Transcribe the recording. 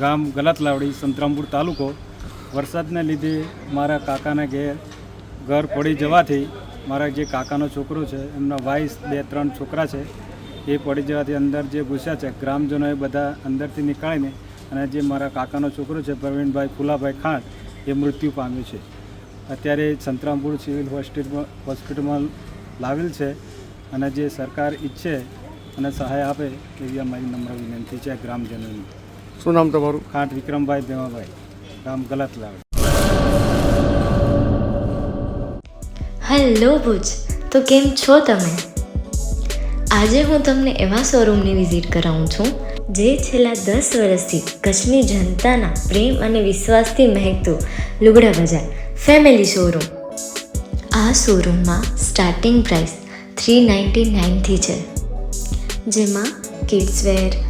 ગામ ગલતલાવડી, સંતરામપુર તાલુકો. વરસાદને લીધે મારા કાકાના ઘેર ઘર પડી જવાથી મારા જે કાકાનો છોકરો છે, એમના વાઈસ બે, ત્રણ છોકરા છે, એ પડી જવાથી અંદર જે ઘૂસ્યા છે, ગ્રામજનોએ બધા અંદરથી નીકાળીને અને જે મારા કાકાનો છોકરો છે, પ્રવીણભાઈ ફુલાભાઈ ખાંડ, એ મૃત્યુ પામ્યું છે. અત્યારે સંતરામપુર સિવિલ હોસ્પિટલમાં હોસ્પિટલમાં લાવેલ છે અને જે સરકાર ઈચ્છે અને સહાય આપે એવી અમારી નમ્ર વિનંતી છે ગ્રામજનોની. શું નામ તમારું? ખાંટ વિક્રમભાઈ દેવાભાઈ. ગામ ગલત લાવે હેલો ભુજ તો કેમ છો તમે? આજે હું તમને એવા શોરૂમની વિઝિટ કરાવું છું જે છેલ્લા દસ વર્ષથી કચ્છની જનતાના પ્રેમ અને વિશ્વાસથી મહેકતું લુગડા બજાર ફેમિલી શોરૂમ. આ શોરૂમમાં સ્ટાર્ટિંગ પ્રાઇસ થ્રી નાઇન્ટી નાઇનથી છે. જેમાં kids wear